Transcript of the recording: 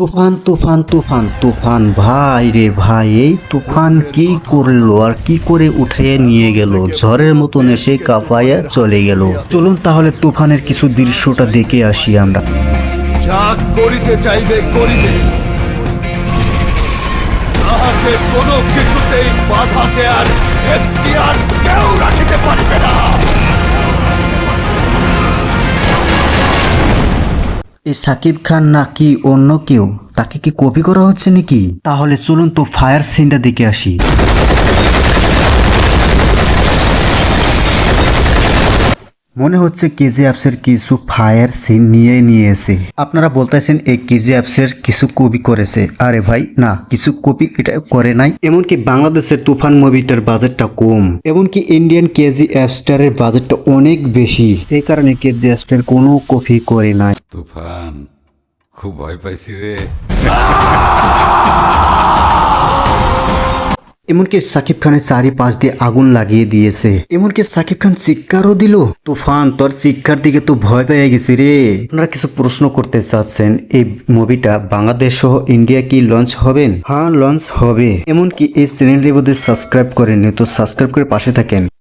তুফান তুফান তুফান তুফান। ভাই রে ভাই, এই তুফান কি করল আর কি করে উঠিয়ে নিয়ে গেল? ঝড়ের মতন এসে কাঁপাইয়া চলে গেল। চলুন তাহলে তুফানের কিছু দৃশ্যটা দেখে আসি আমরা। করিতে চাইবে, করিবে। তাহাকে কোনো কিছুতেই বাধা দেয়ার এই সাকিব খান নাকি অন্য কেউ? তাকে কি কপি করা হচ্ছে নাকি? তাহলে চলুন তো ফায়ার সিনটা দেখে আসি। মনে হচ্ছে কেজি অ্যাপসের কিছু ফায়ার সিন নিয়ে নিয়েছে। আপনারা বলতেছেন এই কেজি অ্যাপসের কিছু কপি করেছে। আরে ভাই না কিছু কপি এটা করে নাই। এমনকি বাংলাদেশের তুফান মুভিটার বাজেটটা কম। এমনকি ইন্ডিয়ান কেজি অ্যাপস্টারের বাজেটটা অনেক বেশি। এই কারণে কেজি অ্যাপস্টার কোনো কপি করে নাই। তুফান খুব ভয় পাইছি রে। এমনকি সাকিব খানের চারিপাশ দিয়ে আগুন লাগিয়ে দিয়েছে। এমনকি সাকিব খান চিৎকারও দিল। তুফান, তোর চিৎকার দিকে তো ভয় পেয়ে গেছি রে। আপনারা কিছু প্রশ্ন করতে চাচ্ছেন, এই মুভিটা বাংলাদেশ সহ ইন্ডিয়া কি লঞ্চ হবেন হ্যাঁ লঞ্চ হবে। এমনকি এই চ্যানেলটি বোধহয় সাবস্ক্রাইব করেননি, তো সাবস্ক্রাইব করে পাশে থাকেন।